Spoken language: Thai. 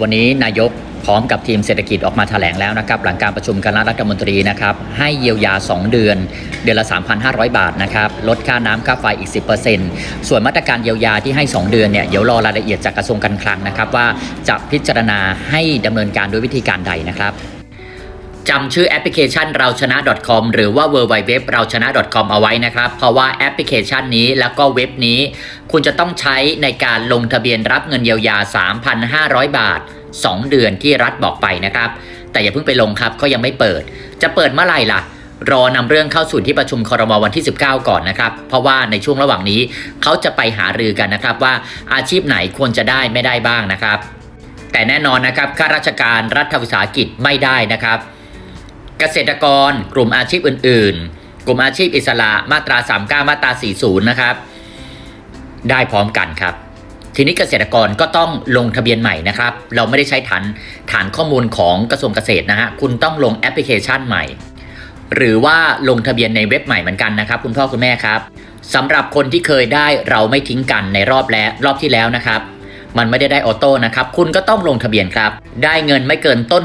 วันนี้นายกพร้อมกับทีมเศรษฐกิจออกมาแถลงแล้วนะครับ หลังการประชุมคณะรัฐมนตรีนะครับ ให้เยียวยา 2 เดือน เดือนละ 3,500 บาทนะครับ ลดค่าน้ำค่าไฟอีก 10%ส่วนมาตรการเยียวยาที่ให้ 2 เดือนเนี่ยเดี๋ยวรอรายละเอียดจากกระทรวงการคลังนะครับ ว่าจะพิจารณาให้ดำเนินการด้วยวิธีการใดนะครับ จำชื่อแอปพลิเคชันเราชนะ .com หรือว่า w w w เราชนะ .com เอาไว้นะครับ เพราะว่าแอปพลิเคชันนี้แล้วก็เว็บนี้ คุณจะต้องใช้ในการลงทะเบียนรับเงินเยียวยา 3,500 บาท 2 เดือนที่รัฐบอกไปนะครับ แต่อย่าเพิ่งไปลงครับเขายังไม่เปิด จะเปิดเมื่อไหร่ล่ะรอนำเรื่องเข้าสู่ที่ประชุมคอรมวันที่ 19 ก่อนนะครับ เพราะว่าในช่วงระหว่างนี้เขาจะไปหารือกันนะครับว่าอาชีพไหนควรจะได้ไม่ได้บ้างนะครับ แต่แน่นอนนะครับข้าราชการรัฐวิสาหกิจไม่ได้นะครับ เกษตรกร กลุ่มอาชีพอื่น ๆ กลุ่มอาชีพอิสระมาตรา 39 มาตรา 40 นะครับ ได้พร้อมกันครับ ทีนี้เกษตรกรก็ต้องลงทะเบียนใหม่นะครับ เราไม่ได้ใช้ฐานฐานข้อมูลของกระทรวงเกษตรนะฮะคุณต้องลงแอปพลิเคชันใหม่ หรือว่าลงทะเบียนในเว็บใหม่เหมือนกันนะครับ คุณพ่อคุณแม่ครับสำหรับคนที่เคยได้เราไม่ทิ้งกันในรอบแล้วรอบที่แล้วนะครับ มันไม่ได้ได้ออโต้นะครับ คุณก็ต้องลงทะเบียนครับ ได้เงินไม่เกินต้น